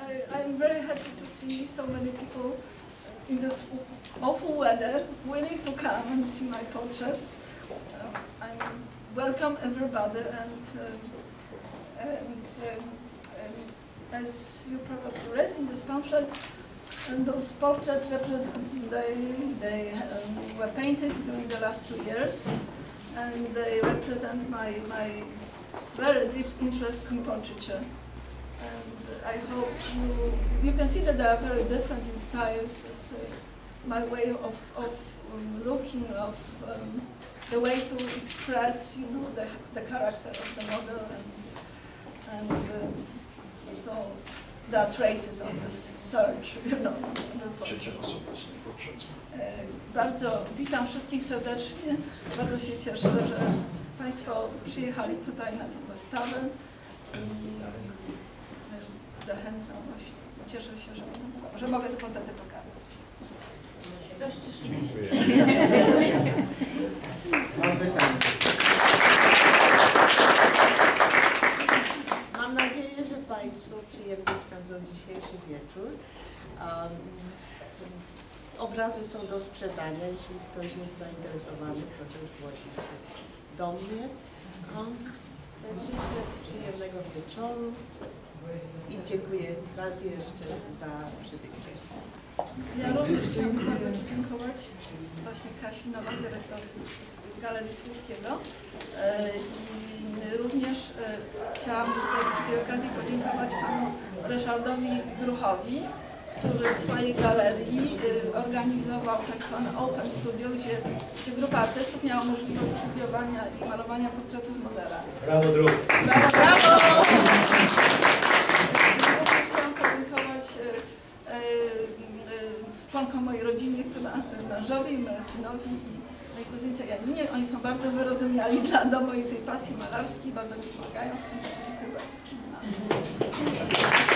I, I'm very happy to see so many people in this awful weather willing to come and see my portraits. Uh, I'm welcome everybody and, uh, and um, um, as you probably read in this pamphlet, those portraits represent, they, they um, were painted during the last two years and they represent my, my very deep interest in portraiture. And I hope you, you can see that they are very different in styles. It's uh, my way of, of um, looking, of um, the way to express, you know, the, the character of the model. And, and um, so there are traces of this search, you know. Trzecia osoba z portret. Bardzo witam wszystkich serdecznie. Bardzo się cieszę, że Państwo przyjechali tutaj na tę wystawę i też zachęcam. Cieszę się, że, że mogę te portrety pokazać. Mam pytanie. Mam nadzieję, że Państwo przyjemnie spędzą dzisiejszy wieczór. Um, obrazy są do sprzedania. Jeśli ktoś jest zainteresowany, proszę zgłosić się do mnie. Um, życzę przyjemnego wieczoru i dziękuję raz jeszcze za przybycie. Ja również chciałabym bardzo podziękować właśnie Kasi Nowak, dyrektorce z- z Galerii Słupskiego. E, I również e, chciałam tutaj przy tej okazji podziękować panu Ryszardowi Gruchowi, który w swojej galerii e, organizował tak zwany Open Studio, gdzie, gdzie grupa artystów miała możliwość studiowania i malowania portretu z modela. Brawo, drugi. Brawo! Brawo! Chciałam podziękować e, e, e, członkom mojej rodziny, która mężowi, i mojemu synowi i mojej kuzynce Janinie. Oni są bardzo wyrozumiali dla do mojej tej pasji malarskiej, bardzo mi pomagają w tym. Dziękuję bardzo.